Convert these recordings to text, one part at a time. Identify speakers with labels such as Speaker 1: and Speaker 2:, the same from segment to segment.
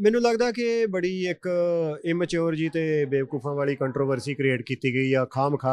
Speaker 1: ਮੈਨੂੰ ਲੱਗਦਾ ਕਿ ਬੜੀ ਇੱਕ ਇਮੈਚੁਰ ਜੀ ਤੇ ਬੇਵਕੂਫਾਂ ਵਾਲੀ ਕੰਟਰੋਵਰਸੀ ਕ੍ਰੀਏਟ ਕੀਤੀ ਗਈ ਆ ਖਾਮਖਾ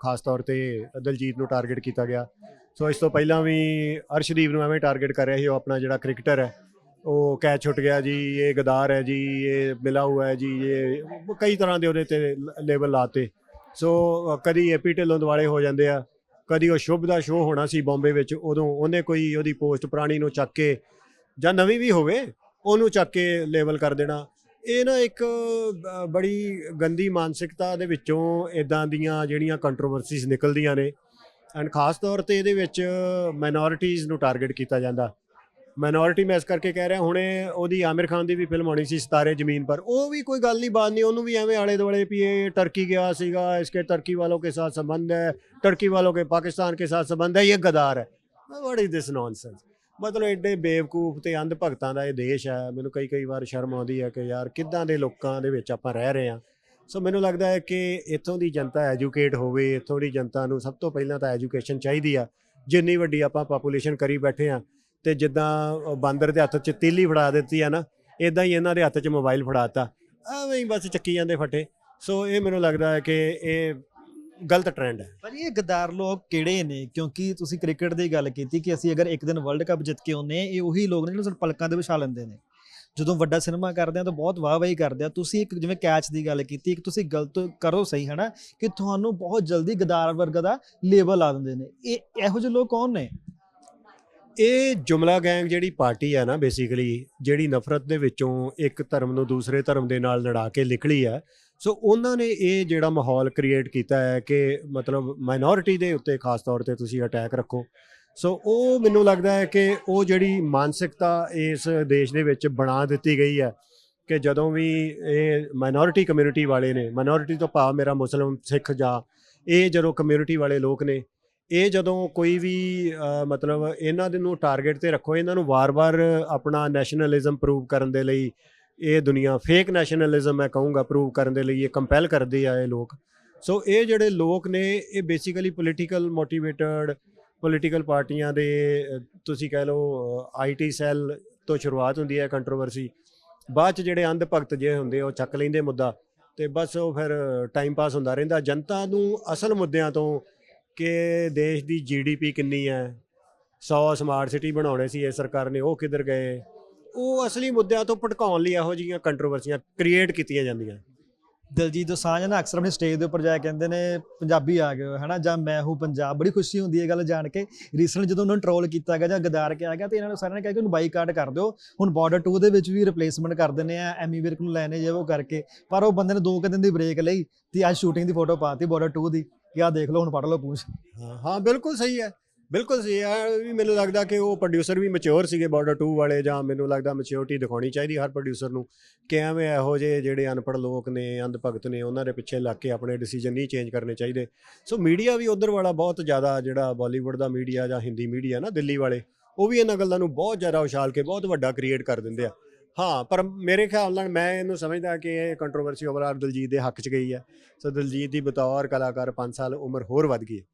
Speaker 1: ਖਾਸ ਤੌਰ ਤੇ ਦਲਜੀਤ ਨੂੰ ਟਾਰਗੇਟ ਕੀਤਾ ਗਿਆ। ਸੋ ਇਸ ਤੋਂ ਪਹਿਲਾਂ ਵੀ ਅਰਸ਼ਦੀਪ ਨੂੰ ਐਵੇਂ ਟਾਰਗੇਟ ਕਰ ਰਿਹਾ ਸੀ ਉਹ ਆਪਣਾ ਜਿਹੜਾ ਕ੍ਰਿਕਟਰ ਹੈ ਉਹ ਕੈਚ ਛੁੱਟ ਗਿਆ ਜੀ ਇਹ ਗਦਾਰ ਹੈ ਜੀ ਇਹ ਮਿਲਾ ਹੁਆ ਹੈ ਜੀ ਇਹ ਕਈ ਤਰ੍ਹਾਂ ਦੇ ਉਹਦੇ ਤੇ ਲੇਬਲ ਲਾਤੇ। ਸੋ ਅ, ਕਦੀ ਏਪੀ ਢਿੱਲੋਂ ਦੁਆਲੇ ਹੋ ਜਾਂਦੇ ਆ ਕਦੀ ਉਹ ਸ਼ੁਭ ਦਾ ਸ਼ੋਅ ਹੋਣਾ ਸੀ ਬੰਬੇ ਵਿੱਚ ਉਦੋਂ ਉਹਨੇ ਕੋਈ ਉਹਦੀ ਪੋਸਟ ਪੁਰਾਣੀ ਨੂੰ ਚੱਕ ਕੇ ਜਾਂ ਨਵੀਂ ਵੀ ਹੋਵੇ ਉਹਨੂੰ ਚੱਕ ਕੇ ਲੇਬਲ ਕਰ ਦੇਣਾ। ਇਹ ਨਾ ਇੱਕ ਬੜੀ ਗੰਦੀ ਮਾਨਸਿਕਤਾ ਦੇ ਵਿੱਚੋਂ ਇਦਾਂ ਦੀਆਂ ਜਿਹੜੀਆਂ ਕੰਟਰੋਵਰਸੀਜ਼ ਨਿਕਲਦੀਆਂ ਨੇ। ਐਂਡ ਖਾਸ ਤੌਰ ਤੇ ਇਹਦੇ ਵਿੱਚ ਮਾਈਨੋਰਿਟੀਜ਼ ਨੂੰ ਟਾਰਗੇਟ ਕੀਤਾ ਜਾਂਦਾ। ਮਾਈਨੋਰਿਟੀ ਮੈਂ ਇਸ ਕਰਕੇ ਕਹਿ ਰਿਹਾ, ਹੁਣੇ ਉਹਦੀ ਆਮਿਰ ਖਾਨ ਦੀ ਵੀ ਫਿਲਮ ਆਣੀ ਸੀ ਸਿਤਾਰੇ ਜ਼ਮੀਨ ਪਰ। ਉਹ ਵੀ ਕੋਈ ਗੱਲ ਨਹੀਂ, ਬਾਤ ਨਹੀਂ, ਉਹਨੂੰ ਵੀ ਐਵੇਂ ਆਲੇ ਦੁਆਲੇ ਵੀ ਇਹ ਟਰਕੀ ਗਿਆ ਸੀਗਾ ਇਸਕੇ ਟਰਕੀ ਵਾਲੋਂ ਕੇ ਸਾਥ ਸੰਬੰਧ ਹੈ ਟਰਕੀ ਵਾਲੋਂ ਕੇ ਪਾਕਿਸਤਾਨ ਕੇ ਸਾਥ ਸੰਬੰਧ ਹੈ, ਇਹ ਗਦਾਰ ਹੈ। ਵਾਟ ਇਜ਼ ਦਿਸ ਨੌਨਸੈਂਸ ਮਤਲਬ ਐਡੇ ਬੇਵਕੂਫ ਤੇ ਅੰਧ ਭਗਤਾਂ ਦਾ ਇਹ ਦੇਸ਼ ਹੈ, ਮੈਨੂੰ ਕਈ ਕਈ ਵਾਰ ਸ਼ਰਮ ਆਉਂਦੀ ਹੈ ਕਿ ਯਾਰ ਕਿੱਦਾਂ ਦੇ ਲੋਕਾਂ ਦੇ ਵਿੱਚ ਆਪਾਂ ਰਹਿ ਰਹੇ ਹਾਂ। ਸੋ ਮੈਨੂੰ ਲੱਗਦਾ ਹੈ ਕਿ ਇੱਥੋਂ ਦੀ ਜਨਤਾ ਐਜੂਕੇਟ ਹੋਵੇ, ਇੱਥੋਂ ਦੀ ਜਨਤਾ ਨੂੰ ਸਭ ਤੋਂ ਪਹਿਲਾਂ ਤਾਂ ਐਜੂਕੇਸ਼ਨ ਚਾਹੀਦੀ ਆ। ਜਿੰਨੀ ਵੱਡੀ ਆਪਾਂ ਪਾਪੂਲੇਸ਼ਨ ਕਰੀ ਬੈਠੇ ਆ ਤੇ ਜਿੱਦਾਂ ਬਾਂਦਰ ਦੇ ਹੱਥ 'ਚ ਤੀਲੀ ਫੜਾ ਦਿੱਤੀ ਆ ਨਾ ਇਦਾਂ ਹੀ ਇਹਨਾਂ ਦੇ ਹੱਥ 'ਚ ਮੋਬਾਈਲ ਫੜਾਤਾ ਐਵੇਂ ਹੀ ਬਸ ਚੱਕੀ ਜਾਂਦੇ ਫਟੇ। ਸੋ ਇਹ ਮੈਨੂੰ ਲੱਗਦਾ ਹੈ ਕਿ ਇਹ ਗਲਤ ਟ੍ਰੈਂਡ ਹੈ।
Speaker 2: ਪਰ ਇਹ ਗਦਾਰ ਲੋਕ ਕਿਹੜੇ ਨੇ? ਕਿਉਂਕਿ ਤੁਸੀਂ ਕ੍ਰਿਕਟ ਦੀ ਗੱਲ ਕੀਤੀ ਕਿ ਅਸੀਂ ਅਗਰ ਇੱਕ ਦਿਨ ਵਰਲਡ ਕੱਪ ਜਿੱਤ ਕੇ ਆਉਂਦੇ ਹਾਂ ਇਹ ਉਹੀ ਲੋਕ ਨੇ ਜਿਹੜੇ ਸਾਨੂੰ ਪਲਕਾਂ ਦੇ ਵਿਛਾ ਲੈਂਦੇ ਨੇ। ਜਦੋਂ ਵੱਡਾ ਸਿਨੇਮਾ ਕਰਦੇ ਆ ਤਾਂ ਬਹੁਤ ਵਾਹ-ਵਾਹੀ ਕਰਦੇ ਆ ਤੁਸੀਂ ਇੱਕ ਜਿਵੇਂ ਕੈਚ ਦੀ ਗੱਲ ਕੀਤੀ ਇੱਕ ਤੁਸੀਂ ਗਲਤ ਕਰੋ ਸਹੀ ਹਨਾ? ਕਿ ਤੁਹਾਨੂੰ ਬਹੁਤ ਜਲਦੀ ਗਦਾਰ ਵਰਗਾ ਦਾ ਲੇਬਲ ਲਾ ਦਿੰਦੇ ਨੇ। ਇਹ ਇਹੋ ਜਿਹੇ ਲੋਕ ਕੌਣ ਨੇ?
Speaker 1: ਇਹ ਜੁਮਲਾ ਗੈਂਗ ਜਿਹੜੀ ਪਾਰਟੀ ਹੈ ਨਾ ਬੇਸਿਕਲੀ ਜਿਹੜੀ ਨਫ਼ਰਤ ਦੇ ਵਿੱਚੋਂ ਇੱਕ ਧਰਮ ਨੂੰ ਦੂਸਰੇ ਧਰਮ ਦੇ ਨਾਲ ਲੜਾ ਕੇ ਨਿਕਲੀ ਹੈ ਸੋ ਉਹਨਾਂ ਨੇ ਇਹ ਜਿਹੜਾ ਮਾਹੌਲ ਕ੍ਰੀਏਟ ਕੀਤਾ ਹੈ ਕਿ ਮਤਲਬ ਮਾਈਨੋਰਿਟੀ ਦੇ ਉੱਤੇ ਖਾਸ ਤੌਰ ਤੇ ਤੁਸੀਂ ਅਟੈਕ ਰੱਖੋ। ਸੋ ਉਹ ਮੈਨੂੰ ਲੱਗਦਾ ਹੈ ਕਿ ਉਹ ਜਿਹੜੀ ਮਾਨਸਿਕਤਾ ਇਸ ਦੇਸ਼ ਦੇ ਵਿੱਚ ਬਣਾ ਦਿੱਤੀ ਗਈ ਹੈ ਕਿ ਜਦੋਂ ਵੀ ਇਹ ਮਾਈਨੋਰਿਟੀ ਕਮਿਊਨਿਟੀ ਵਾਲੇ ਨੇ ਮਾਈਨੋਰਿਟੀ ਤੋਂ ਭਾਵ ਮੇਰਾ ਮੁਸਲਮ ਸਿੱਖ ਜਾਂ ਇਹ ਜਦੋਂ ਕਮਿਊਨਿਟੀ ਵਾਲੇ ਲੋਕ ਨੇ, ਇਹ ਜਦੋਂ ਕੋਈ ਵੀ ਮਤਲਬ ਇਹਨਾਂ ਦੇ ਨੂੰ ਟਾਰਗੇਟ ਤੇ ਰੱਖੋ, ਇਹਨਾਂ ਨੂੰ ਵਾਰ-ਵਾਰ ਆਪਣਾ ਨੈਸ਼ਨਲਿਜ਼ਮ ਪ੍ਰੂਵ ਕਰਨ ਦੇ ਲਈ ਇਹ ਦੁਨੀਆ ਫੇਕ ਨੈਸ਼ਨਲਿਜ਼ਮ ਮੈਂ ਕਹੂੰਗਾ ਪ੍ਰੂਵ ਕਰਨ ਦੇ ਲਈ, ਇਹ ਕੰਪੈਲ ਕਰਦੇ ਆ ਇਹ ਲੋਕ। ਸੋ ਇਹ ਜਿਹੜੇ ਲੋਕ ਨੇ, ਇਹ ਬੇਸਿਕਲੀ ਪੋਲੀਟੀਕਲ ਮੋਟੀਵੇਟਡ ਪੋਲੀਟੀਕਲ ਪਾਰਟੀਆਂ ਦੇ, ਤੁਸੀਂ ਕਹਿ ਲਓ ਆਈਟੀ ਸੈੱਲ ਤੋਂ ਸ਼ੁਰੂਆਤ ਹੁੰਦੀ ਹੈ ਕੰਟਰੋਵਰਸੀ ਬਾਅਦ ਚ ਜਿਹੜੇ ਅੰਧ ਭਗਤ ਜੇ ਹੁੰਦੇ ਉਹ ਚੱਕ ਲੈਂਦੇ ਮੁੱਦਾ। ਤੇ ਬਸ ਉਹ ਫਿਰ ਟਾਈਮ ਪਾਸ ਹੁੰਦਾ ਰਹਿੰਦਾ। ਜਨਤਾ ਨੂੰ ਅਸਲ ਮੁੱਦਿਆਂ ਤੋਂ ਕਿ ਦੇਸ਼ ਦੀ ਜੀਡੀਪੀ ਕਿੰਨੀ ਹੈ 100 ਸਮਾਰਟ ਸਿਟੀ ਬਣਾਉਣੇ ਸੀ ਇਹ ਸਰਕਾਰ ਨੇ, ਉਹ ਕਿੱਧਰ ਗਏ? ਉਹ ਅਸਲੀ ਮੁੱਦਿਆਂ ਤੋਂ ਭਟਕਾਉਣ ਲਈ ਇਹੋ ਜਿਹੀਆਂ ਕੰਟਰੋਵਰਸੀਆਂ ਕ੍ਰੀਏਟ ਕੀਤੀਆਂ ਜਾਂਦੀਆਂ।
Speaker 2: ਦਲਜੀਤ ਦੋਸਾਂਝ ਨਾ ਅਕਸਰ ਆਪਣੇ ਸਟੇਜ ਦੇ ਉੱਪਰ ਜਾ ਕੇ ਕਹਿੰਦੇ ਨੇ ਪੰਜਾਬੀ ਆ ਗਏ ਹੋ, ਹਨਾ? ਜਾਂ ਮੈਂ ਹੂੰ ਪੰਜਾਬ। ਬੜੀ ਖੁਸ਼ੀ ਹੁੰਦੀ ਹੈ ਗੱਲ ਜਾਣ ਕੇ। ਰੀਸੈਂਟ ਜਦੋਂ ਉਹਨਾਂ ਨੂੰ ਟ੍ਰੋਲ ਕੀਤਾ ਗਿਆ ਜਾਂ ਗਦਾਰ ਕੇ ਆ ਗਿਆ ਤੇ ਇਹਨਾਂ ਨੇ ਸਾਰਿਆਂ ਨੇ ਕਿਹਾ ਕਿ ਉਹਨੂੰ ਬਾਈਕਾਟ ਕਰ ਦਿਓ। ਹੁਣ ਬਾਰਡਰ 2 ਦੇ ਵਿੱਚ ਵੀ ਰਿਪਲੇਸਮੈਂਟ ਕਰ ਦਿੰਦੇ ਆ। ਐਮੀ ਵਿਰਕ ਨੂੰ ਲੈਣੇ ਜੇ ਉਹ ਕਰਕੇ। ਪਰ ਉਹ ਬੰਦੇ ਨੇ ਦੋ ਕੁ ਦਿਨ ਦੀ ਬ੍ਰੇਕ ਲਈ ਤੇ ਅੱਜ ਸ਼ੂਟਿੰਗ ਦੀ ਫੋਟੋ ਪਾਤੀ ਬਾਰਡਰ 2 ਦੀ। ਕਿ ਆਹ ਦੇਖ ਲਓ ਹੁਣ ਪੜ ਲਓ ਪੂਛ।
Speaker 1: ਹਾਂ ਬਿਲਕੁਲ ਸਹੀ ਹੈ। ਬਿਲਕੁਲ ਸਹੀ ਹੈ ਇਹ ਵੀ ਮੈਨੂੰ ਲੱਗਦਾ ਕਿ ਉਹ ਪ੍ਰੋਡਿਊਸਰ ਵੀ ਮੈਚੁਰ ਸੀਗੇ ਬਾਰਡਰ 2 ਵਾਲੇ ਜਾਂ ਮੈਨੂੰ ਲੱਗਦਾ ਮੈਚਿਓਰਿਟੀ ਦਿਖਾਉਣੀ ਚਾਹੀਦੀ ਹਰ ਪ੍ਰੋਡਿਊਸਰ ਨੂੰ ਕਿ ਐਵੇਂ ਇਹੋ ਜਿਹੇ ਜਿਹੜੇ ਅਨਪੜ੍ਹ ਲੋਕ ਨੇ ਅੰਧ ਭਗਤ ਨੇ, ਉਹਨਾਂ ਦੇ ਪਿੱਛੇ ਲੱਗ ਕੇ ਆਪਣੇ ਡਿਸੀਜਨ ਨਹੀਂ ਚੇਂਜ ਕਰਨੇ ਚਾਹੀਦੇ। ਸੋ ਮੀਡੀਆ ਵੀ ਉਧਰ ਵਾਲਾ ਬਹੁਤ ਜ਼ਿਆਦਾ ਜਿਹੜਾ ਬਾਲੀਵੁੱਡ ਦਾ ਮੀਡੀਆ ਜਾਂ ਹਿੰਦੀ ਮੀਡੀਆ ਨਾ, ਦਿੱਲੀ ਵਾਲੇ, ਉਹ ਵੀ ਇਹਨਾਂ ਗੱਲਾਂ ਨੂੰ ਬਹੁਤ ਜ਼ਿਆਦਾ ਉਛਾਲ ਕੇ ਬਹੁਤ ਵੱਡਾ ਕ੍ਰੀਏਟ ਕਰ ਦਿੰਦੇ ਆ। ਹਾਂ, ਪਰ ਮੇਰੇ ਖਿਆਲ ਨਾਲ ਮੈਂ ਇਹਨੂੰ ਸਮਝਦਾ ਕਿ ਇਹ ਕੰਟਰੋਵਰਸੀ ਓਵਰਆਲ ਦਲਜੀਤ ਦੇ ਹੱਕ 'ਚ ਗਈ ਹੈ। ਸੋ ਦਲਜੀਤ ਦੀ ਬਤੌਰ ਕਲਾਕਾਰ 5 ਸਾਲ ਉਮਰ ਹੋਰ ਵੱਧ ਗਈ ਹੈ।